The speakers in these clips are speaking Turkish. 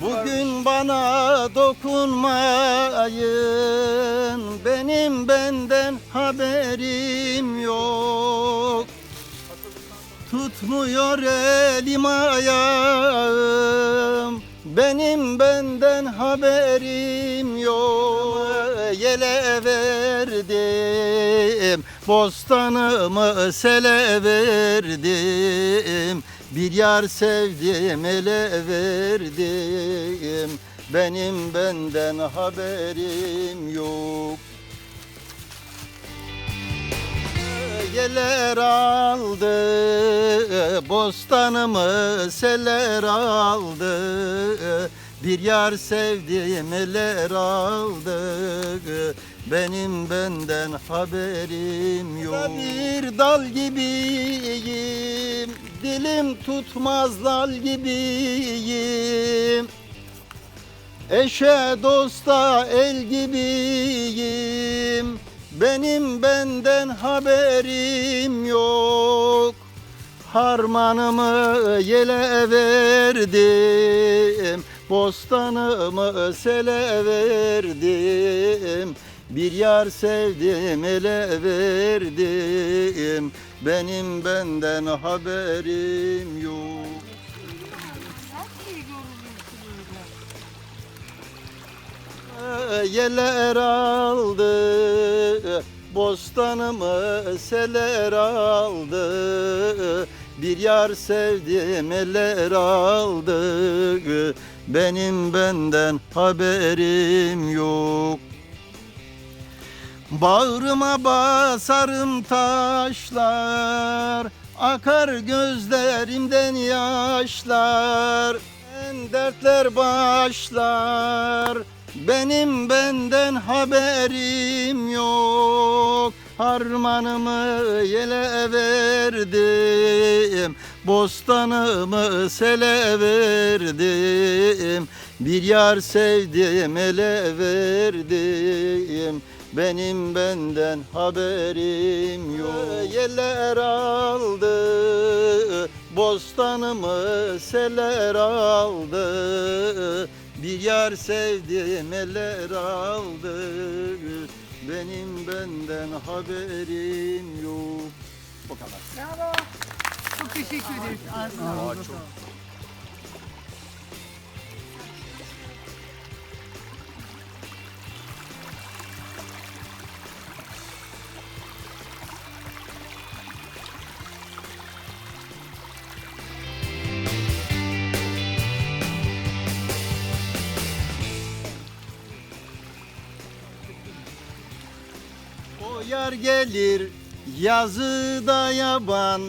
Bugün bana dokunmayın. Benim benden haberim yok. Tutmuyor elim ayağım. Benim benden haberim yok. Yele verdim. Bostanımı sele verdim Bir yar sevdim ele verdim Benim benden haberim yok Yeler aldı, bostanımı seller aldı. Bir yar sevdiğim eller aldı. Benim benden haberim yok. Bir dal gibiyim, dilim tutmaz lal gibiyim. Eşe dosta el gibiyim. Benim benden haberim yok. Harmanımı yele verdim. Bostanımı sele verdim Bir yar sevdim ele verdim. Benim benden haberim yok. Yeler aldı Bostanımı seler aldı. Bir yar sevdim eller aldı. Benim benden haberim yok Bağrıma basarım taşlar Akar gözlerimden yaşlar. En dertler başlar Benim benden haberim yok. Harmanımı yele verdim Bostanımı sele verdim. Bir yar sevdim ele verdim benim benden haberim yok Yeller aldı Bostanımı seller aldı Bir yar sevdim eller aldı Benim benden haberim yok Bu kadar. Bravo. Çok teşekkür ederiz. Ağzına Aa, çok yar gelir yazıda yaban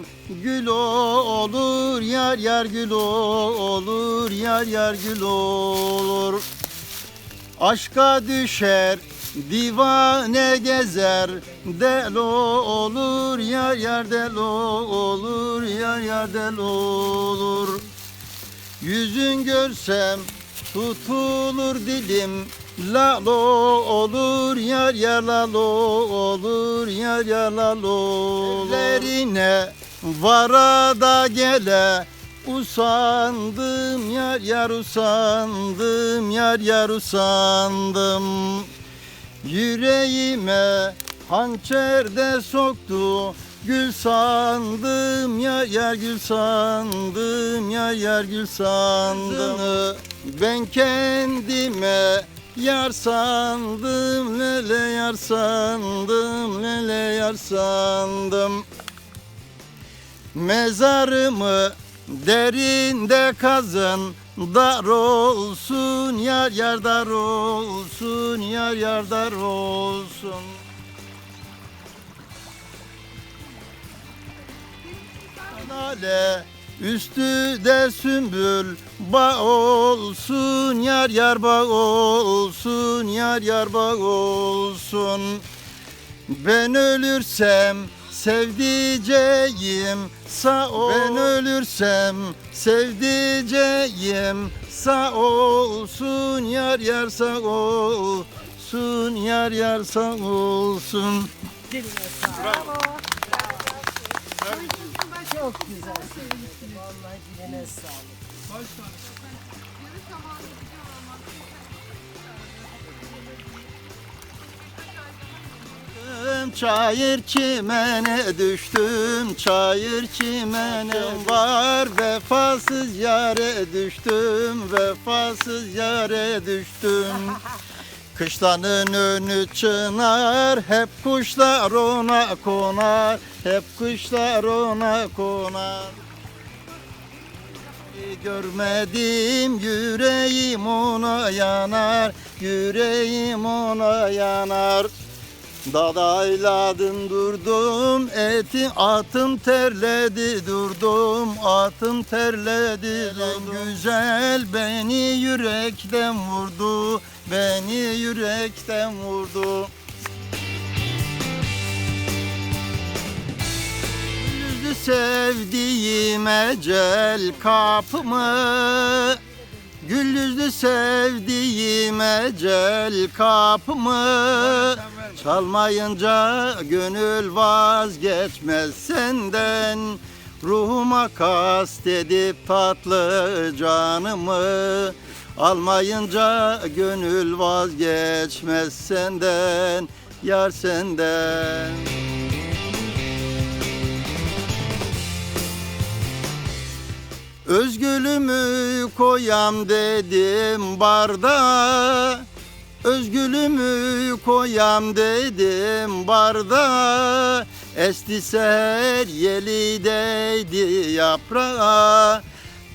Gül olur yar yar gül olur Yar yar gül olur. Aşka düşer divane gezer Del olur yar yar del olur Yar yar del olur. Yüzün görsem tutulur dilim Lalo olur yar yar lalo olur yar yar lalo. Olur Ellerine vara da gele Usandım yar yar usandım yar yar usandım. Yüreğime hançer de soktu Gül sandım yar yar gül sandım yar yar gül sandım. Ben kendime yar sandım lele yar sandım lele yar sandım. Mezarımı derinde kazın Dar olsun yar yar dar olsun yar yar dar olsun. Lale üstü de sümbül Bağ olsun yar yar bağ olsun yar yar bağ olsun. Ben ölürsem sevdiceğim sağ ol. Ben ölürsem sevdiceğim sağ olsun yar yar sağ olsun yar yar sağ olsun. Bravo. Çok güzel. Vallahi diline sağlık. Çayır çimene düştüm, çayır çimene var Vefasız yare düştüm, vefasız yare düştüm Kışlanın önü çınar, hep kuşlar ona konar Hep kuşlar ona konar. Görmedim yüreğim ona yanar, yüreğim ona yanar Dadayladım durdum eti atım terledi durdum atım terledi durdum. Güzel beni yürekten vurdu beni yürekten vurdu sevdiğim ecel kapımı Gül yüzlü sevdiğim ecel kapımı Çalmayınca gönül vazgeçmez senden. Ruhuma kast edip tatlı canımı. Almayınca gönül vazgeçmez senden Yar senden Özgülümü koyam dedim barda. Özgülümü koyam dedim barda. Esti seher yeli değdi yaprağa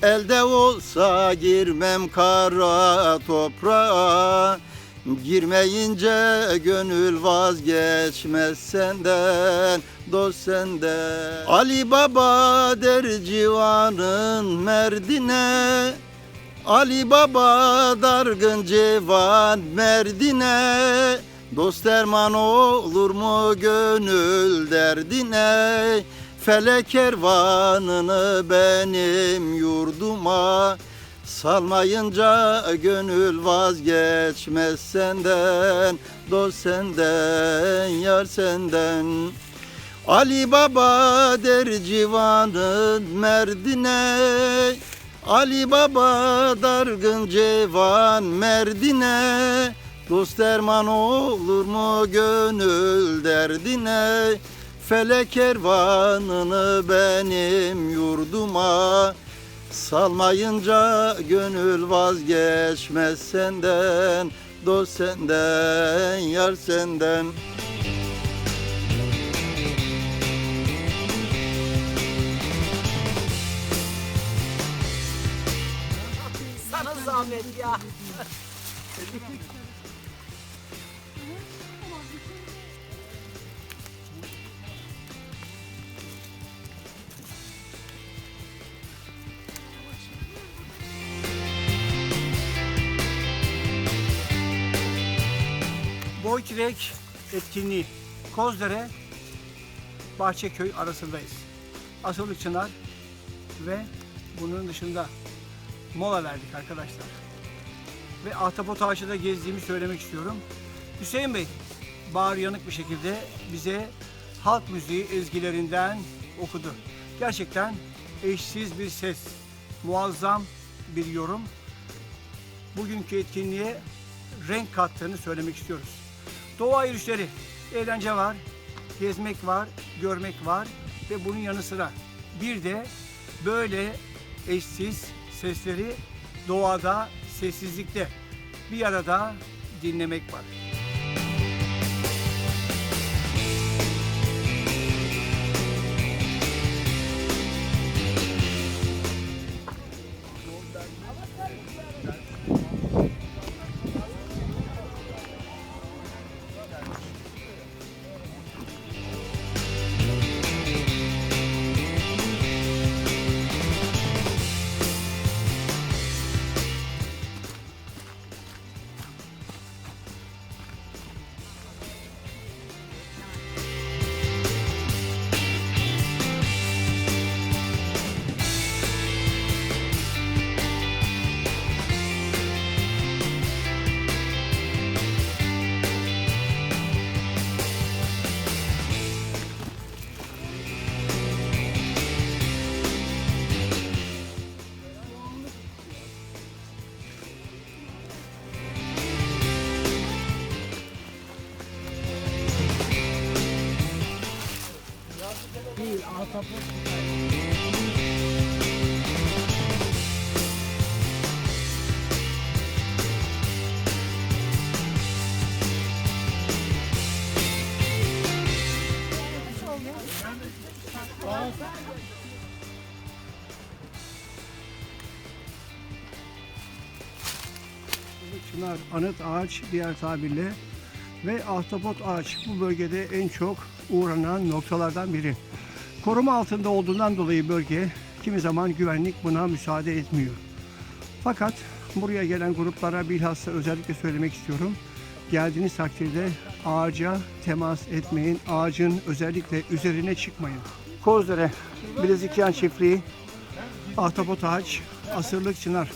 Elde olsa girmem kara toprağa Girmeyince gönül vazgeçmez senden dost senden. Ali Baba der civanın merdine Ali Baba dargın civan merdine. Dost derman olur mu gönül derdine? Felek kervanını benim yurduma Salmayınca gönül vazgeçmez senden Dost senden, yar senden. Ali Baba der civanın merdine Ali Baba dargın civan merdine. Dost derman olur mu gönül derdine? Felek kervanını benim yurduma Salmayınca gönül vazgeçmez senden Dost senden, yar senden Sana zahmet ya. Boykirek etkinliği Kozdere Bahçeköy arasındayız. Asılı Çınar ve bunun dışında mola verdik arkadaşlar. Ve Ahtapot Ağaçı'da gezdiğimi söylemek istiyorum. Hüseyin Bey bağır yanık bir şekilde bize halk müziği ezgilerinden okudu. Gerçekten eşsiz bir ses, muazzam bir yorum. Bugünkü etkinliğe renk kattığını söylemek istiyoruz. Doğa yürüyüşleri, eğlence var, gezmek var, görmek var ve bunun yanı sıra bir de böyle eşsiz sesleri doğada, sessizlikte bir arada dinlemek var. Çınar, anıt ağaç diğer tabirle ve ahtapot ağaç bu bölgede en çok uğranan noktalardan biri. Koruma altında olduğundan dolayı bölge kimi zaman güvenlik buna müsaade etmiyor. Fakat buraya gelen gruplara bilhassa özellikle söylemek istiyorum. Geldiğiniz takdirde ağaca temas etmeyin. Ağacın özellikle üzerine çıkmayın. Kozdere Bilezikyan çiftliği ahtapot ağaç, asırlık çınar.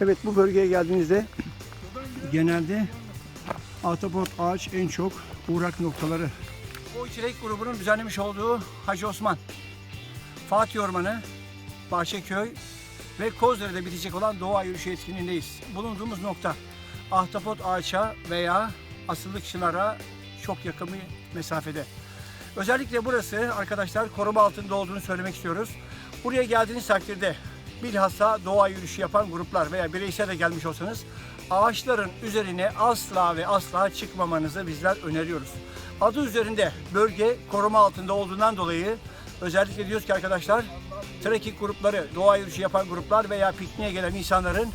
Evet bu bölgeye geldiğinizde genelde ahtapot ağaç en çok uğrak noktaları. Bu çilek grubunun düzenlemiş olduğu Hacı Osman, Fatih Ormanı, Bahçeköy ve Kozdere'de bitecek olan doğa yürüyüşü etkinliğindeyiz. Bulunduğumuz nokta ahtapot ağaça veya asıllık çınara çok yakın bir mesafede. Özellikle burası arkadaşlar koruma altında olduğunu söylemek istiyoruz. Buraya geldiğiniz takdirde bilhassa doğa yürüyüşü yapan gruplar veya bireysel de gelmiş olsanız ağaçların üzerine asla ve asla çıkmamanızı bizler öneriyoruz. Adı üzerinde bölge koruma altında olduğundan dolayı özellikle diyoruz ki arkadaşlar trekking grupları, doğa yürüyüşü yapan gruplar veya pikniğe gelen insanların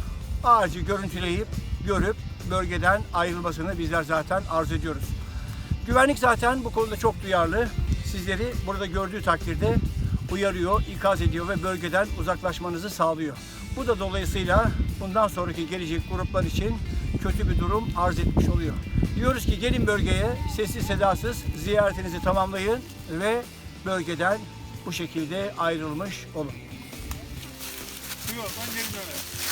ağacı görüntüleyip görüp bölgeden ayrılmasını bizler zaten arzu ediyoruz. Güvenlik zaten bu konuda çok duyarlı. Sizleri burada gördüğü takdirde uyarıyor, ikaz ediyor ve bölgeden uzaklaşmanızı sağlıyor. Bu da dolayısıyla bundan sonraki gelecek gruplar için kötü bir durum arz etmiş oluyor. Diyoruz ki gelin bölgeye sessiz sedasız ziyaretinizi tamamlayın ve bölgeden bu şekilde ayrılmış olun. Bu yoldan geri döner.